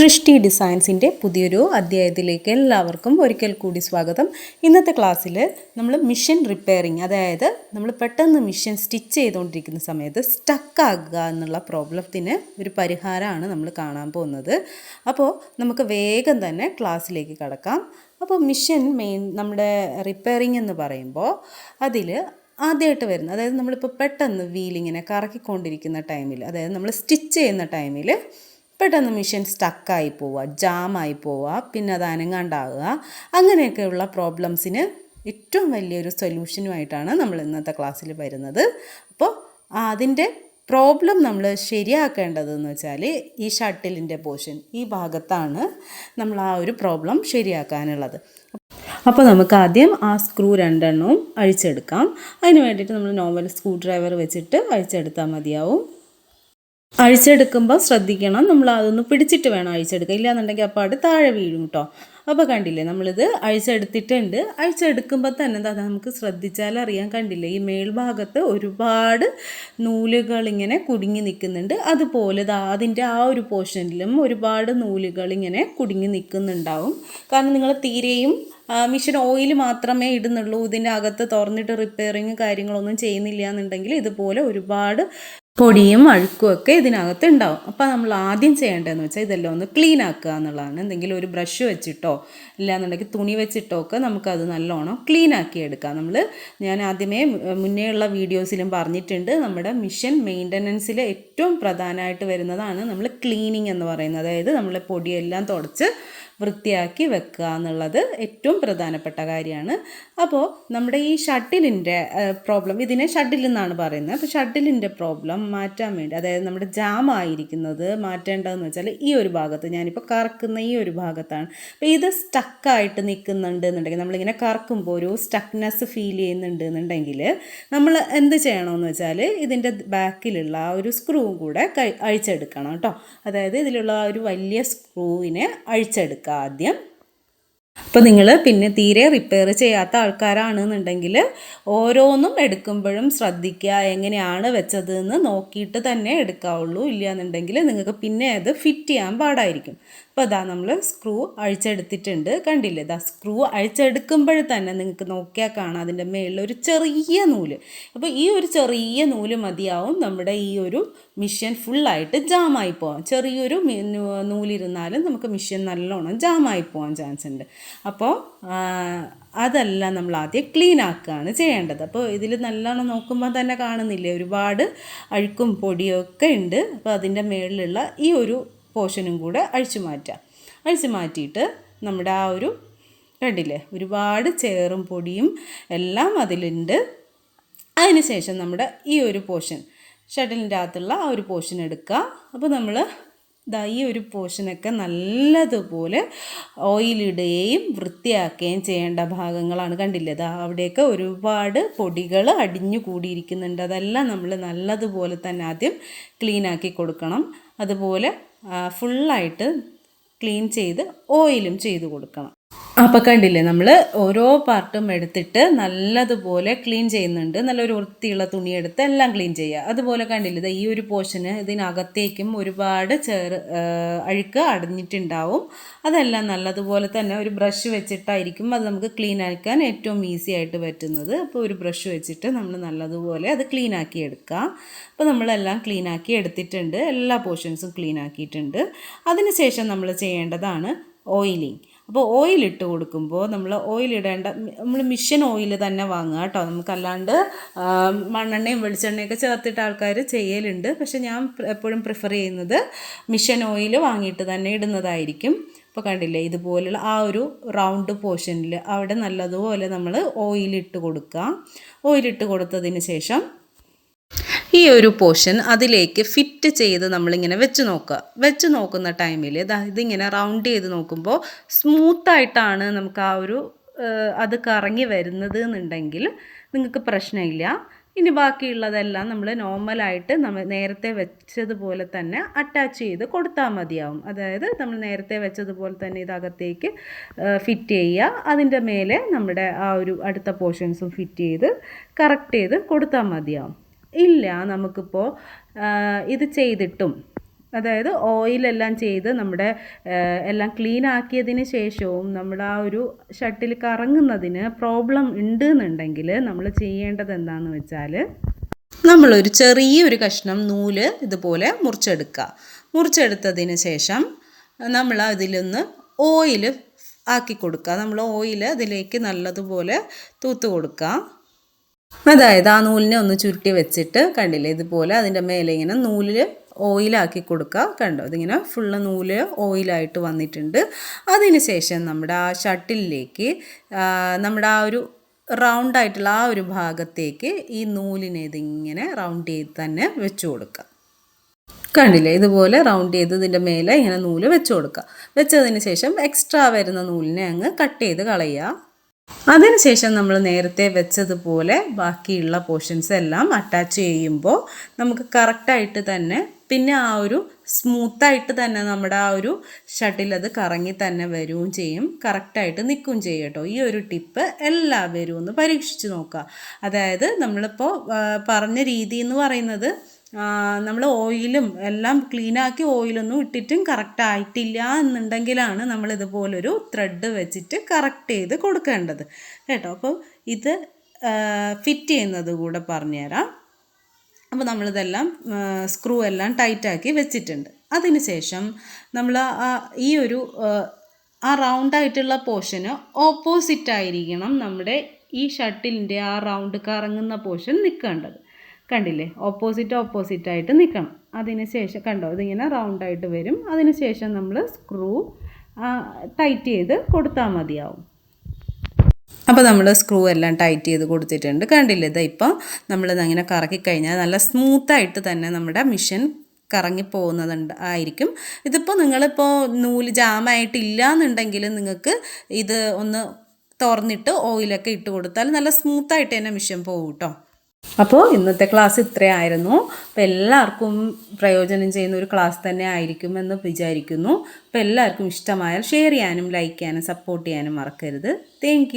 സൃഷ്ടി ഡിസൈൻസിന്റെ പുതിയൊരു അധ്യായത്തിലേക്ക് എല്ലാവർക്കും ഒരിക്കൽ കൂടി സ്വാഗതം. ഇന്നത്തെ ക്ലാസ്സിൽ നമ്മൾ മിഷൻ റിപ്പയറിങ് അതായത് നമ്മൾ പെട്ടെന്ന് മിഷൻ സ്റ്റിച്ച് ചെയ്തുകൊണ്ടിരിക്കുന്ന സമയത്ത് സ്റ്റക്കാകുക എന്നുള്ള പ്രോബ്ലത്തിന് ഒരു പരിഹാരമാണ് നമ്മൾ കാണാൻ പോകുന്നത്. അപ്പോൾ നമുക്ക് വേഗം തന്നെ ക്ലാസ്സിലേക്ക് കടക്കാം. അപ്പോൾ മിഷൻ മെയിൻ നമ്മുടെ റിപ്പയറിങ് എന്ന് പറയുമ്പോൾ അതിൽ ആദ്യമായിട്ട് വരുന്നത് അതായത് നമ്മളിപ്പോൾ പെട്ടെന്ന് വീലിങ്ങനെ കറക്കിക്കൊണ്ടിരിക്കുന്ന ടൈമിൽ അതായത് നമ്മൾ സ്റ്റിച്ച് ചെയ്യുന്ന ടൈമിൽ പെട്ടെന്ന് മിഷൻ സ്റ്റക്കായി പോവുക ജാമായി പോവുക പിന്നെ അത് അനങ്ങാണ്ടാവുക. അങ്ങനെയൊക്കെയുള്ള പ്രോബ്ലംസിന് ഏറ്റവും വലിയൊരു സൊല്യൂഷനുമായിട്ടാണ് നമ്മൾ ഇന്നത്തെ ക്ലാസ്സിൽ വരുന്നത്. അപ്പോൾ അതിന്റെ പ്രോബ്ലം നമ്മൾ ശരിയാക്കേണ്ടതെന്ന് വെച്ചാൽ ഈ ഷട്ടിലിന്റെ പോർഷൻ ഈ ഭാഗത്താണ് നമ്മൾ ആ ഒരു പ്രോബ്ലം ശരിയാക്കാനുള്ളത്. അപ്പോൾ നമുക്ക് ആദ്യം ആ സ്ക്രൂ രണ്ടെണ്ണവും അഴിച്ചെടുക്കാം. അതിന് വേണ്ടിയിട്ട് നമ്മൾ നോർമൽ സ്ക്രൂ ഡ്രൈവർ വെച്ചിട്ട് അഴിച്ചെടുത്താൽ മതിയാവും. അഴിച്ചെടുക്കുമ്പോൾ ശ്രദ്ധിക്കണം. നമ്മൾ അതൊന്ന് പിടിച്ചിട്ട് വേണം അഴിച്ചെടുക്കുക ഇല്ലാന്നുണ്ടെങ്കിൽ അപ്പോൾ അത് താഴെ വീഴും കേട്ടോ അപ്പോൾ കണ്ടില്ലേ നമ്മളിത് അഴിച്ചെടുത്തിട്ടുണ്ട്. അഴിച്ചെടുക്കുമ്പോൾ തന്നെ എന്താ നമുക്ക് ശ്രദ്ധിച്ചാൽ അറിയാൻ കണ്ടില്ലേ ഈ മേൽഭാഗത്ത് ഒരുപാട് നൂലുകൾ ഇങ്ങനെ കുടുങ്ങി നിൽക്കുന്നുണ്ട്. അതുപോലെ അതിന്റെ ആ ഒരു പോർഷനിലും ഒരുപാട് നൂലുകൾ ഇങ്ങനെ കുടുങ്ങി നിൽക്കുന്നുണ്ടാവും. കാരണം നിങ്ങൾ തീരെയും മിഷൻ ഓയിൽ മാത്രമേ ഇടുന്നുള്ളൂ. ഇതിന്റെ അകത്ത് തുറന്നിട്ട് റിപ്പയറിങ് കാര്യങ്ങളൊന്നും ചെയ്യുന്നില്ല എന്നുണ്ടെങ്കിൽ ഇതുപോലെ ഒരുപാട് പൊടിയും അഴുക്കും ഒക്കെ ഇതിനകത്ത് ഉണ്ടാവും. അപ്പോൾ നമ്മൾ ആദ്യം ചെയ്യേണ്ടതെന്ന് വെച്ചാൽ ഇതെല്ലാം ഒന്ന് ക്ലീൻ ആക്കുക എന്നുള്ളതാണ്. എന്തെങ്കിലും ഒരു ബ്രഷ് വെച്ചിട്ടോ ഇല്ലാന്നുണ്ടെങ്കിൽ തുണി വെച്ചിട്ടോ ഒക്കെ നമുക്കത് നല്ലോണം ക്ലീൻ ആക്കി എടുക്കാം. നമ്മൾ ഞാൻ ആദ്യമേ മുന്നേ ഉള്ള വീഡിയോസിലും പറഞ്ഞിട്ടുണ്ട്. നമ്മുടെ മിഷൻ മെയിന്റനൻസിൽ ഏറ്റവും പ്രധാനമായിട്ട് വരുന്നതാണ് നമ്മൾ ക്ലീനിങ് എന്ന് പറയുന്നത്. അതായത് നമ്മൾ പൊടിയെല്ലാം തുടച്ച് വൃത്തിയാക്കി വെക്കുക എന്നുള്ളത് ഏറ്റവും പ്രധാനപ്പെട്ട കാര്യമാണ്. അപ്പോൾ നമ്മുടെ ഈ ഷട്ടിലിന്റെ പ്രോബ്ലം ഇതിനെ ഷട്ടിൽ എന്നാണ് പറയുന്നത്. അപ്പോൾ ഷട്ടിലിന്റെ പ്രോബ്ലം മാറ്റാൻ വേണ്ടി അതായത് നമ്മുടെ ജാം ആയിരിക്കുന്നത് മാറ്റേണ്ടതെന്ന് വെച്ചാൽ ഈ ഒരു ഭാഗത്ത് ഞാനിപ്പോൾ കറക്കുന്ന ഈ ഒരു ഭാഗത്താണ്. അപ്പോൾ ഇത് സ്റ്റക്കായിട്ട് നിൽക്കുന്നുണ്ട് എന്നുണ്ടെങ്കിൽ നമ്മളിങ്ങനെ കറക്കുമ്പോൾ ഒരു സ്റ്റക്നെസ് ഫീൽ ചെയ്യുന്നുണ്ട് എന്നുണ്ടെങ്കിൽ നമ്മൾ എന്ത് ചെയ്യണമെന്ന് വെച്ചാൽ ഇതിന്റെ ബാക്കിലുള്ള ആ ഒരു സ്ക്രൂവും കൂടെ അഴിച്ചെടുക്കണം കേട്ടോ. അതായത് ഇതിലുള്ള ആ ഒരു വലിയ സ്ക്രൂവിനെ അഴിച്ചെടുക്കുക ആദ്യം. അപ്പോൾ നിങ്ങൾ പിന്നെ തീരെ റിപ്പയർ ചെയ്യാത്ത ആൾക്കാരാണെന്നുണ്ടെങ്കിൽ ഓരോന്നും എടുക്കുമ്പോഴും ശ്രദ്ധിക്കുക എങ്ങനെയാണ് വെച്ചതെന്ന് നോക്കിയിട്ട് തന്നെ എടുക്കാവുള്ളൂ ഇല്ല എന്നുണ്ടെങ്കിൽ നിങ്ങൾക്ക് പിന്നെ അത് ഫിറ്റ് ചെയ്യാൻ പാടായിരിക്കും. അപ്പോൾ അതാ നമ്മൾ സ്ക്രൂ അഴിച്ചെടുത്തിട്ടുണ്ട്. കണ്ടില്ലേ? ഇതാ സ്ക്രൂ അഴിച്ചെടുക്കുമ്പോൾ തന്നെ നിങ്ങൾക്ക് നോക്കിയാൽ കാണാം അതിന്റെ മേളിൽ ഒരു ചെറിയ നൂൽ. അപ്പോൾ ഈ ഒരു ചെറിയ നൂൽ മതിയാവും നമ്മുടെ ഈ ഒരു മിഷ്യൻ ഫുള്ളായിട്ട് ജാമായി പോകാം ചെറിയൊരു നൂലിരുന്നാലും നമുക്ക് മിഷ്യൻ നല്ലോണം ജാമായി പോകാൻ ചാൻസ് ഉണ്ട്. അപ്പോൾ അതെല്ലാം നമ്മൾ ആദ്യം ക്ലീൻ ആക്കുകയാണ് ചെയ്യേണ്ടത്. അപ്പോൾ ഇതിൽ നല്ലോണം നോക്കുമ്പോൾ തന്നെ കാണുന്നില്ലേ? ഒരുപാട് അഴുക്കും പൊടിയൊക്കെ ഉണ്ട്. അപ്പോൾ അതിന്റെ മേളിലുള്ള ഈ ഒരു പോർഷനും കൂടെ അഴിച്ചു മാറ്റാം അഴിച്ചു മാറ്റിയിട്ട് നമ്മുടെ ആ ഒരു കണ്ടില്ലേ ഒരുപാട് ചേറും പൊടിയും എല്ലാം അതിലുണ്ട്. അതിനുശേഷം നമ്മുടെ ഈ ഒരു പോർഷൻ ഷട്ടിലിന്റെ അകത്തുള്ള ആ ഒരു പോർഷൻ എടുക്കുക. അപ്പോൾ നമ്മൾ ദാ ഈ ഒരു പോർഷനൊക്കെ നല്ലതുപോലെ ഓയിലിടുകയും വൃത്തിയാക്കുകയും ചെയ്യേണ്ട ഭാഗങ്ങളാണ് കണ്ടില്ലേ. അവിടെയൊക്കെ ഒരുപാട് പൊടികൾ അടിഞ്ഞു കൂടിയിരിക്കുന്നുണ്ട്. അതെല്ലാം നമ്മൾ നല്ലതുപോലെ തന്നെ ആദ്യം ക്ലീനാക്കി കൊടുക്കണം. അതുപോലെ ഫുള്ളായിട്ട് ക്ലീൻ ചെയ്ത് ഓയിലും ചെയ്ത് കൊടുക്കണം. അപ്പോൾ കണ്ടില്ലേ നമ്മൾ ഓരോ പാർട്ടും എടുത്തിട്ട് നല്ലതുപോലെ ക്ലീൻ ചെയ്യുന്നുണ്ട്. നല്ലൊരു വൃത്തിയുള്ള തുണി എടുത്ത് എല്ലാം ക്ലീൻ ചെയ്യുക. അതുപോലെ കണ്ടില്ലേ ഈ ഒരു പോർഷന് ഇതിനകത്തേക്കും ഒരുപാട് ചേർ അഴുക്ക് അടഞ്ഞിട്ടുണ്ടാവും. അതെല്ലാം നല്ലതുപോലെ തന്നെ ഒരു ബ്രഷ് വെച്ചിട്ടായിരിക്കും അത് നമുക്ക് ക്ലീൻ ആക്കാൻ ഏറ്റവും ഈസി ആയിട്ട് പറ്റുന്നത്. അപ്പോൾ ഒരു ബ്രഷ് വെച്ചിട്ട് നമ്മൾ നല്ലതുപോലെ അത് ക്ലീൻ ആക്കി എടുക്കുക അപ്പോൾ നമ്മളെല്ലാം ക്ലീൻ ആക്കി എടുത്തിട്ടുണ്ട്. എല്ലാ പോർഷൻസും ക്ലീൻ ആക്കിയിട്ടുണ്ട്. അതിനുശേഷം നമ്മൾ ചെയ്യേണ്ടതാണ് ഓയിലിംഗ് അപ്പോൾ ഓയിൽ ഇട്ട് കൊടുക്കുമ്പോൾ നമ്മൾ ഓയിൽ ഇടേണ്ട നമ്മൾ മിഷൻ ഓയിൽ തന്നെ വാങ്ങുക കേട്ടോ. നമുക്കല്ലാണ്ട് മണ്ണെണ്ണയും വെളിച്ചെണ്ണയൊക്കെ ചേർത്തിട്ട് ആൾക്കാർ ചെയ്യലുണ്ട്. പക്ഷെ ഞാൻ എപ്പോഴും പ്രിഫർ ചെയ്യുന്നത് മിഷൻ ഓയിൽ വാങ്ങിയിട്ട് തന്നെ ഇടുന്നതായിരിക്കും. ഇപ്പോൾ കണ്ടില്ലേ ഇതുപോലുള്ള ആ ഒരു റൗണ്ട് പോർഷനിൽ അവിടെ നല്ലതുപോലെ നമ്മൾ ഓയിലിട്ട് കൊടുക്കുക. ഓയിലിട്ട് കൊടുത്തതിന് ശേഷം ഈ ഒരു പോർഷൻ അതിലേക്ക് ഫിറ്റ് ചെയ്ത് നമ്മളിങ്ങനെ വെച്ച് നോക്കുക. വെച്ച് നോക്കുന്ന ടൈമിൽ ഇതിങ്ങനെ റൗണ്ട് ചെയ്ത് നോക്കുമ്പോൾ സ്മൂത്തായിട്ടാണ് നമുക്ക് ആ ഒരു അത് കറങ്ങി വരുന്നത് എന്നുണ്ടെങ്കിൽ നിങ്ങൾക്ക് പ്രശ്നമില്ല. ഇനി ബാക്കിയുള്ളതെല്ലാം നമ്മൾ നോർമലായിട്ട് നമ്മൾ നേരത്തെ വെച്ചതുപോലെ തന്നെ അറ്റാച്ച് ചെയ്ത് കൊടുത്താൽ മതിയാവും. അതായത് നമ്മൾ നേരത്തെ വെച്ചതുപോലെ തന്നെ ഇതകത്തേക്ക് ഫിറ്റ് ചെയ്യുക. അതിന്റെ മേലെ നമ്മുടെ ആ ഒരു അടുത്ത പോർഷൻസും ഫിറ്റ് ചെയ്ത് കറക്റ്റ് ചെയ്ത് കൊടുത്താൽ മതിയാവും. ഇല്ല നമുക്കിപ്പോൾ ഇത് ചെയ്തിട്ടും. അതായത് ഓയിലെല്ലാം ചെയ്ത് നമ്മുടെ എല്ലാം ക്ലീൻ ആക്കിയതിന് ശേഷവും നമ്മുടെ ആ ഒരു ഷട്ടിൽ കറങ്ങുന്നതിന് പ്രോബ്ലം ഉണ്ട് എന്നുണ്ടെങ്കിൽ നമ്മൾ ചെയ്യേണ്ടത് എന്താണെന്ന് വെച്ചാൽ നമ്മളൊരു ചെറിയൊരു കഷ്ണം നൂൽ ഇതുപോലെ മുറിച്ചെടുക്കുക. മുറിച്ചെടുത്തതിന് ശേഷം നമ്മൾ അതിലൊന്ന് ഓയിൽ ആക്കി കൊടുക്കുക. നമ്മൾ ഓയിൽ അതിലേക്ക് നല്ലതുപോലെ തൂത്ത് കൊടുക്കുക. അതായത് ആ നൂലിനെ ഒന്ന് ചുരുട്ടി വെച്ചിട്ട് കണ്ടില്ലേ ഇതുപോലെ അതിന്റെ മേലെ ഇങ്ങനെ നൂലിൽ ഓയിലാക്കി കൊടുക്കുക. കണ്ടോ? ഇതിങ്ങനെ ഫുള്ള് നൂൽ ഓയിലായിട്ട് വന്നിട്ടുണ്ട്. അതിന് ശേഷം നമ്മുടെ ആ ഷട്ടിലേക്ക് നമ്മുടെ ആ ഒരു റൗണ്ട് ആയിട്ടുള്ള ആ ഒരു ഭാഗത്തേക്ക് ഈ നൂലിനെ ഇതിങ്ങനെ റൗണ്ട് ചെയ്ത് തന്നെ വെച്ചു കൊടുക്കുക. കണ്ടില്ലേ? ഇതുപോലെ റൗണ്ട് ചെയ്ത് ഇതിന്റെ മേലെ ഇങ്ങനെ നൂൽ വെച്ച് കൊടുക്കുക. വെച്ചതിന് ശേഷം എക്സ്ട്രാ വരുന്ന നൂലിനെ അങ്ങ് കട്ട് ചെയ്ത് കളയുക. അതിനുശേഷം നമ്മൾ നേരത്തെ വെച്ചതുപോലെ ബാക്കിയുള്ള പോർഷൻസ് എല്ലാം അറ്റാച്ച് ചെയ്യുമ്പോൾ നമുക്ക് കറക്റ്റായിട്ട് തന്നെ പിന്നെ ആ ഒരു സ്മൂത്തായിട്ട് തന്നെ നമ്മുടെ ആ ഒരു ഷട്ടിൽ അത് കറങ്ങി തന്നെ വരികയും ചെയ്യും. കറക്റ്റായിട്ട് നിൽക്കുകയും ചെയ്യും കേട്ടോ. ഈ ഒരു ടിപ്പ് എല്ലാവരും ഒന്ന് പരീക്ഷിച്ച് നോക്കുക. അതായത് നമ്മളിപ്പോൾ പറഞ്ഞ രീതി എന്ന് പറയുന്നത് നമ്മൾ ഓയിലും എല്ലാം ക്ലീനാക്കി ഓയിലൊന്നും ഇട്ടിട്ടും കറക്റ്റ് ആയിട്ടില്ല എന്നുണ്ടെങ്കിലാണ് നമ്മൾ ഇതുപോലൊരു ത്രെഡ് വെച്ചിട്ട് കറക്റ്റ് ചെയ്ത് കൊടുക്കേണ്ടത്. കേട്ടോ? അപ്പോൾ ഇത് ഫിറ്റ് ചെയ്യുന്നത് കൂടെ പറഞ്ഞുതരാം. അപ്പോൾ നമ്മളിതെല്ലാം സ്ക്രൂ എല്ലാം ടൈറ്റാക്കി വെച്ചിട്ടുണ്ട്. അതിന് ശേഷം നമ്മൾ ഈ ഒരു ആ, റൗണ്ടായിട്ടുള്ള പോർഷന് ഓപ്പോസിറ്റ് ആയിരിക്കണം നമ്മുടെ ഈ ഷട്ടിലിന്റെ ആ റൗണ്ട് കറങ്ങുന്ന പോർഷൻ നിൽക്കേണ്ടത്. കണ്ടില്ലേ? ഓപ്പോസിറ്റ് ഓപ്പോസിറ്റ് ആയിട്ട് നിൽക്കണം അതിന് ശേഷം കണ്ടോ? ഇതിങ്ങനെ റൗണ്ട് ആയിട്ട് വരും. അതിന് ശേഷം നമ്മൾ സ്ക്രൂ ടൈറ്റ് ചെയ്ത് കൊടുത്താൽ മതിയാവും. അപ്പോൾ നമ്മൾ സ്ക്രൂ എല്ലാം ടൈറ്റ് ചെയ്ത് കൊടുത്തിട്ടുണ്ട്. കണ്ടില്ലേ? ഇതാ ഇപ്പോൾ നമ്മളിത് അങ്ങനെ കറക്കി കഴിഞ്ഞാൽ നല്ല സ്മൂത്തായിട്ട് തന്നെ നമ്മുടെ മിഷൻ കറങ്ങി പോകുന്നതുണ്ട് ആയിരിക്കും. ഇതിപ്പോൾ നിങ്ങളിപ്പോൾ നൂൽ ജാമായിട്ടില്ല എന്നുണ്ടെങ്കിൽ നിങ്ങൾക്ക് ഇത് ഒന്ന് തുറന്നിട്ട് ഓയിലൊക്കെ ഇട്ട് കൊടുത്താൽ നല്ല സ്മൂത്തായിട്ട് തന്നെ മിഷൻ പോകും കേട്ടോ അപ്പോൾ ഇന്നത്തെ ക്ലാസ് ഇത്രയായിരുന്നു. അപ്പോൾ എല്ലാവർക്കും പ്രയോജനം ചെയ്യുന്ന ഒരു ക്ലാസ് തന്നെ ആയിരിക്കും എന്ന് വിചാരിക്കുന്നു. അപ്പോൾ എല്ലാവർക്കും ഇഷ്ടമായാൽ ഷെയർ ചെയ്യാനും ലൈക്ക് ചെയ്യാനും സപ്പോർട്ട് ചെയ്യാനും മറക്കരുത്. താങ്ക്